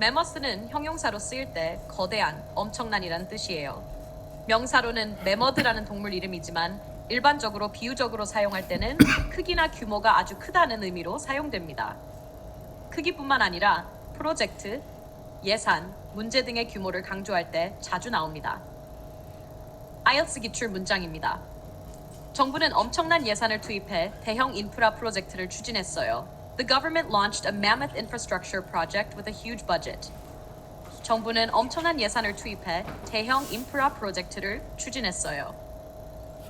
메머스는 형용사로 쓰일 때 거대한, 엄청난이라는 뜻이에요. 명사로는 메머드라는 동물 이름이지만 일반적으로 비유적으로 사용할 때는 크기나 규모가 아주 크다는 의미로 사용됩니다. 크기뿐만 아니라 프로젝트, 예산, 문제 등의 규모를 강조할 때 자주 나옵니다. IELTS 기출 문장입니다. 정부는 엄청난 예산을 투입해 대형 인프라 프로젝트를 추진했어요. The government launched a mammoth infrastructure project with a huge budget. 정부는 엄청난 예산을 투입해 대형 인프라 프로젝트를 추진했어요.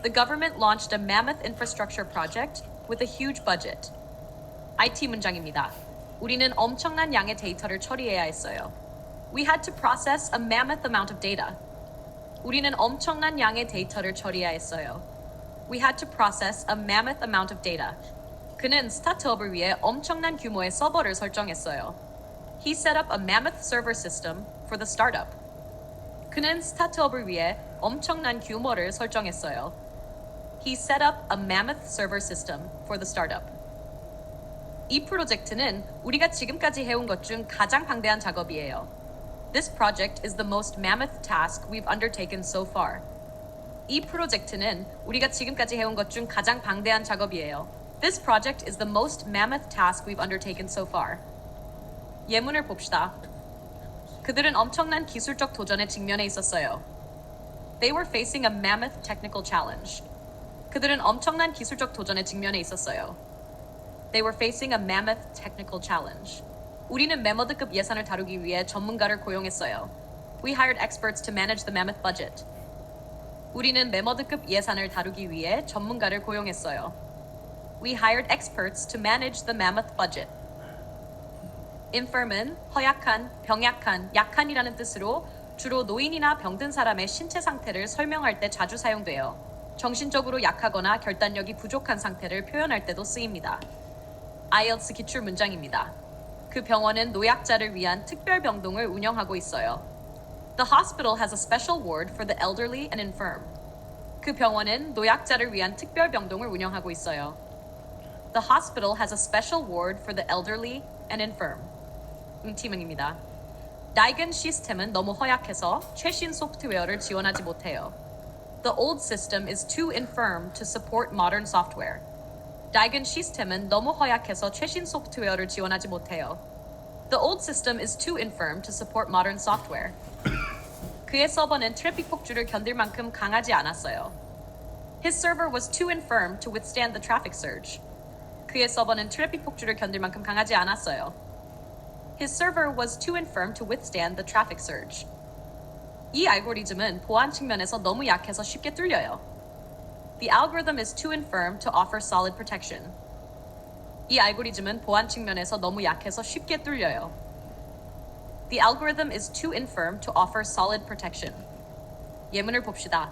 The government launched a mammoth infrastructure project with a huge budget. IT 문장입니다. 우리는 엄청난 양의 데이터를 처리해야 했어요. We had to process a mammoth amount of data. 우리는 엄청난 양의 데이터를 처리해야 했어요. We had to process a mammoth amount of data. 그는 스타트업을 위해 엄청난 규모의 서버를 설정했어요. He set up a mammoth server system for the startup. 그는 스타트업을 위해 엄청난 규모를 설정했어요. He set up a mammoth server system for the startup. 이 프로젝트는 우리가 지금까지 해온 것 중 가장 방대한 작업이에요. This project is the most mammoth task we've undertaken so far. 이 프로젝트는 우리가 지금까지 해온 것 중 가장 방대한 작업이에요. This project is the most mammoth task we've undertaken so far. 예문을 봅시다. 그들은 엄청난 기술적 도전에 직면해 있었어요. They were facing a mammoth technical challenge. 그들은 엄청난 기술적 도전에 직면해 있었어요. They were facing a mammoth technical challenge. 우리는 메머드급 예산을 다루기 위해 전문가를 고용했어요. We hired experts to manage the mammoth budget. 우리는 메머드급 예산을 다루기 위해 전문가를 고용했어요. We hired experts to manage the mammoth budget. infirm은 허약한, 병약한, 약한이라는 뜻으로 주로 노인이나 병든 사람의 신체 상태를 설명할 때 자주 사용돼요. 정신적으로 약하거나 결단력이 부족한 상태를 표현할 때도 쓰입니다. IELTS 기출 문장입니다. 그 병원은 노약자를 위한 특별 병동을 운영하고 있어요. The hospital has a special ward for the elderly and infirm. 그 병원은 노약자를 위한 특별 병동을 운영하고 있어요. The hospital has a special ward for the elderly and infirm. 응티문입니다. 낡은 시스템은 너무 허약해서 최신 소프트웨어를 지원하지 못해요. The old system is too infirm to support modern software. 낡은 시스템은 너무 허약해서 최신 소프트웨어를 지원하지 못해요. The old system is too infirm to support modern software. 그의 서버는 트래픽 폭주를 견딜 만큼 강하지 않았어요. His server was too infirm to withstand the traffic surge. 그의 서버는 트래픽 폭주를 견딜 만큼 강하지 않았어요. His server was too infirm to withstand the traffic surge. 이 알고리즘은 보안 측면에서 너무 약해서 쉽게 뚫려요. The algorithm is too infirm to offer solid protection. 이 알고리즘은 보안 측면에서 너무 약해서 쉽게 뚫려요. The algorithm is too infirm to offer solid protection. 예문을 봅시다.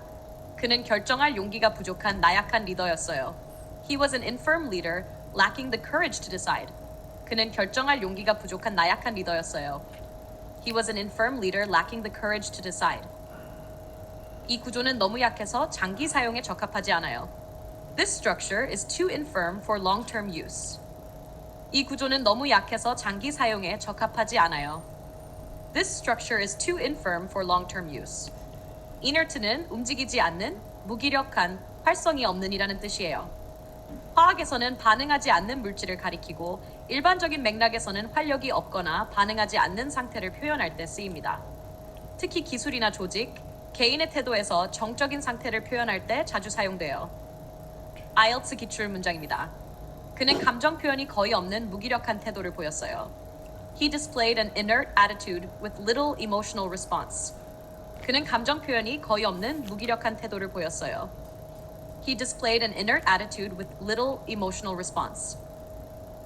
그는 결정할 용기가 부족한 나약한 리더였어요. He was an infirm leader, lacking the courage to decide. 그는 결정할 용기가 부족한 나약한 리더였어요. He was an infirm leader, lacking the courage to decide. 이 구조는 너무 약해서 장기 사용에 적합하지 않아요. This structure is too infirm for long-term use. 이 구조는 너무 약해서 장기 사용에 적합하지 않아요. This structure is too infirm for long-term use. inert는 움직이지 않는, 무기력한, 활성이 없는이라는 뜻이에요. 화학에서는 반응하지 않는 물질을 가리키고 일반적인 맥락에서는 활력이 없거나 반응하지 않는 상태를 표현할 때 쓰입니다. 특히 기술이나 조직, 개인의 태도에서 정적인 상태를 표현할 때 자주 사용돼요. IELTS 기출 문장입니다. 그는 감정 표현이 거의 없는 무기력한 태도를 보였어요. He displayed an inert attitude with little emotional response. 그는 감정 표현이 거의 없는 무기력한 태도를 보였어요. He displayed an inert attitude with little emotional response.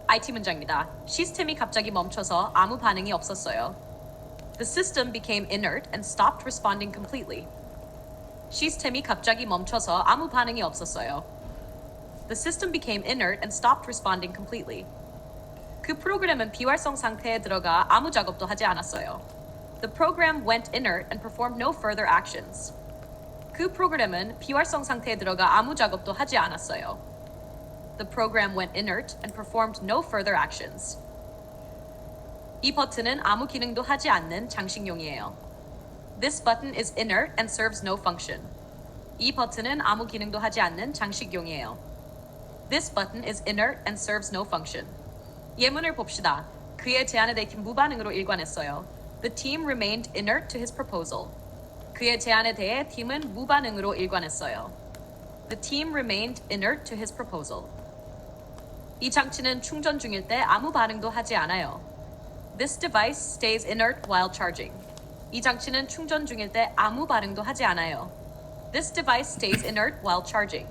IT 문장입니다. 시스템이 갑자기 멈춰서 아무 반응이 없었어요. The system became inert and stopped responding completely. 시스템이 갑자기 멈춰서 아무 반응이 없었어요. The system became inert and stopped responding completely. 그 프로그램은 비활성 상태에 들어가 아무 작업도 하지 않았어요. The program went inert and performed no further actions. 그 프로그램은 비활성 상태에 들어가 아무 작업도 하지 않았어요. The program went inert and performed no further actions. 이 버튼은 아무 기능도 하지 않는 장식용이에요. This button is inert and serves no function. 이 버튼은 아무 기능도 하지 않는 장식용이에요. This button is inert and serves no function. 예문을 봅시다. 그의 제안에 대해 무반응으로 일관했어요. The team remained inert to his proposal. 그의 제안에 대해 팀은 무반응으로 일관했어요. The team remained inert to his proposal. 이 장치는 충전 중일 때 아무 반응도 하지 않아요. This device stays inert while charging. 이 장치는 충전 중일 때 아무 반응도 하지 않아요. This device stays inert while charging.